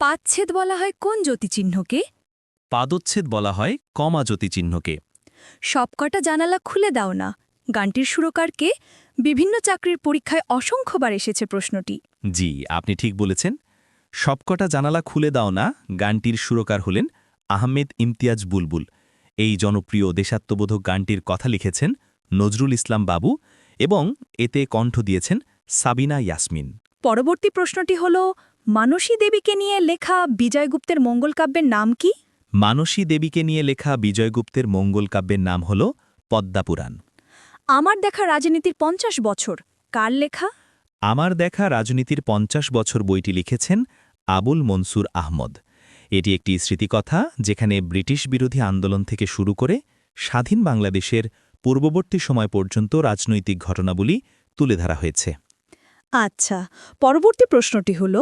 পাচ্ছেদ বলা হয় কোন জ্যোতিচিহ্নকে? পাদচ্ছেদ বলা হয় কমা জ্যোতিচিহ্নকে। সবকটা জানালা খুলে দাও না। গানটির সুরকারকে বিভিন্ন চাকরির পরীক্ষায় অসংখ্যবার এসেছে প্রশ্নটি। জি আপনি ঠিক বলেছেন। সবকটা জানালা খুলে দাও না গানটির সুরকার হলেন আহমেদ ইমতিয়াজ বুলবুল। এই জনপ্রিয় দেশাত্মবোধক গানটির কথা লিখেছেন নজরুল ইসলাম বাবু এবং এতে কণ্ঠ দিয়েছেন সাবিনা ইয়াসমিন। পরবর্তী প্রশ্নটি হল মানসী দেবীকে নিয়ে লেখা বিজয়গুপ্তের মঙ্গলকাব্যের নাম কি? মানসী দেবীকে নিয়ে লেখা বিজয়গুপ্তের মঙ্গল কাব্যের নাম হল পদ্মাপুরাণ। আমার দেখা রাজনীতির পঞ্চাশ বছর কার লেখা? আমার দেখা রাজনীতির পঞ্চাশ বছর বইটি লিখেছেন আবুল মনসুর আহমদ। এটি একটি স্মৃতিকথা যেখানে ব্রিটিশ বিরোধী আন্দোলন থেকে শুরু করে স্বাধীন বাংলাদেশের পূর্ববর্তী সময় পর্যন্ত রাজনৈতিক ঘটনাবলী তুলে ধরা হয়েছে। আচ্ছা পরবর্তী প্রশ্নটি হল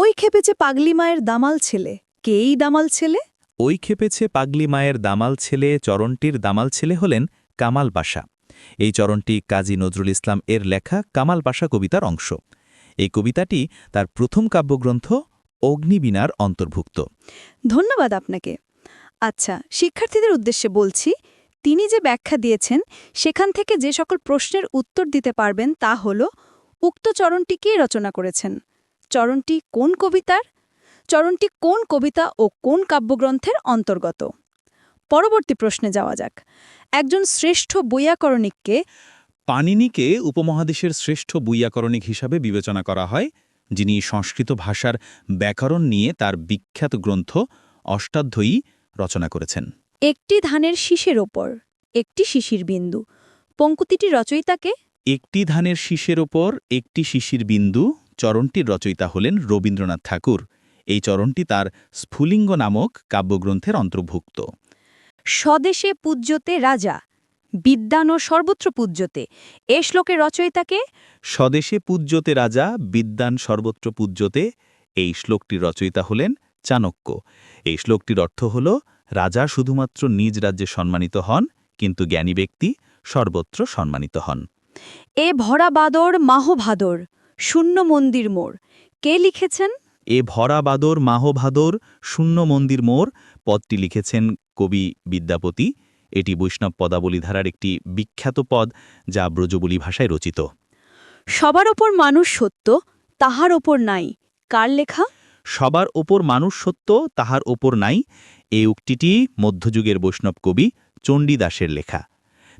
ওই খেপেছে পাগলি মায়ের দামাল ছেলে। কে এই দামাল ছেলে? ওই খেপেছে পাগলি মায়ের দামাল ছেলে চরণটির দামাল ছেলে হলেন কামাল বাসা। এই চরণটি কাজী নজরুল ইসলাম এর লেখা কামাল বাসা কবিতার অংশ। এই কবিতাটি তার প্রথম কাব্যগ্রন্থ অগ্নিবীণার অন্তর্ভুক্ত। ধন্যবাদ আপনাকে। আচ্ছা শিক্ষার্থীদের উদ্দেশ্যে বলছি তিনি যে ব্যাখ্যা দিয়েছেন সেখান থেকে যে সকল প্রশ্নের উত্তর দিতে পারবেন তা হল উক্ত চরণটি কে রচনা করেছেন? চরণটি কোন কবিতার? চরণটি কোন কবিতা ও কোন কাব্যগ্রন্থের অন্তর্গত? পরবর্তী প্রশ্নে যাওয়া যাক। একজন শ্রেষ্ঠ বৈয়াকরণিককে পাণিনিকে উপমহাদেশের শ্রেষ্ঠ বৈয়াকরণিক হিসাবে বিবেচনা করা হয় যিনি সংস্কৃত ভাষার ব্যাকরণ নিয়ে তার বিখ্যাত গ্রন্থ অষ্টাধ্যয়ী রচনা করেছেন। একটি ধানের শীষের ওপর একটি শিশির বিন্দু। পঙ্কুতিটি রচয়িতাকে একটি ধানের শীষের ওপর একটি শিশির বিন্দু। চরণটির রচয়িতা হলেন রবীন্দ্রনাথ ঠাকুর। এই চরণটি তার স্ফুলিঙ্গ নামক কাব্যগ্রন্থের অন্তর্ভুক্ত। স্বদেশে পূজ্যতে রাজা বিদ্যান ও সর্বত্র পূজ্যতে। এ শ্লোকের রচয়িতাকে স্বদেশে পূজ্যতে রাজা বিদ্যান সর্বত্র পূজ্যতে। এই শ্লোকটির রচয়িতা হলেন চাণক্য। এই শ্লোকটির অর্থ হল রাজা শুধুমাত্র নিজ রাজ্যে সম্মানিত হন কিন্তু জ্ঞানী ব্যক্তি সর্বত্র সম্মানিত হন। এ ভরা বাদর মাহভাদর শূন্য মন্দির মোড়। কে লিখেছেন? এ ভরা বাদর মাহভাদর শূন্য মন্দির মোর পদটি লিখেছেন কবি বিদ্যাপতি। এটি বৈষ্ণব পদাবলী ধারার একটি বিখ্যাত পদ যা ব্রজবুলি ভাষায় রচিত। সবার ওপর মানুষ সত্য তাহার ওপর নাই। কার লেখা? সবার ওপর মানুষ সত্য তাহার ওপর নাই। এই উক্তিটি মধ্যযুগের বৈষ্ণব কবি চণ্ডীদাসের লেখা।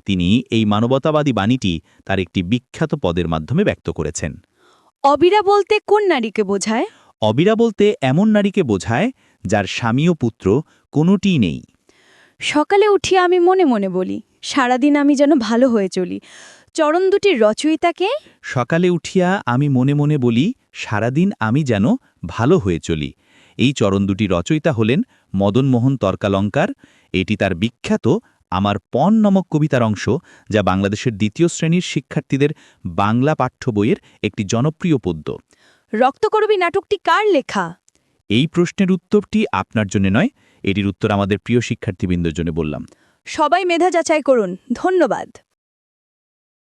তিনি এই মানবতাবাদী বাণীটি তার একটি বিখ্যাত পদের মাধ্যমে ব্যক্ত করেছেন। অবিরা বলতে কোন নারীকে বোঝায়? অবিরা বলতে এমন নারীকে বোঝায় যার স্বামী ও পুত্র কোনোটিই নেই। সকালে উঠিয়া আমি মনে মনে বলি সারাদিন আমি যেন ভালো হয়ে চলি। চরণ দুটির রচয়িতাকে সকালে উঠিয়া আমি মনে মনে বলি সারাদিন আমি যেন ভালো হয়ে চলি। এই চরণ দুটি রচয়িতা হলেন মদনমোহন তর্কালঙ্কার। এটি তার বিখ্যাত আমার পণ নামক কবিতার অংশ যা বাংলাদেশের দ্বিতীয় শ্রেণির শিক্ষার্থীদের বাংলা পাঠ্য বইয়ের একটি জনপ্রিয় পদ্য। রক্তকরবী নাটকটি কার লেখা? এই প্রশ্নের উত্তরটি আপনার জন্য নয় এটির উত্তর আমাদের প্রিয় শিক্ষার্থীবৃন্দের জন্য বললাম। সবাই মেধা যাচাই করুন। ধন্যবাদ।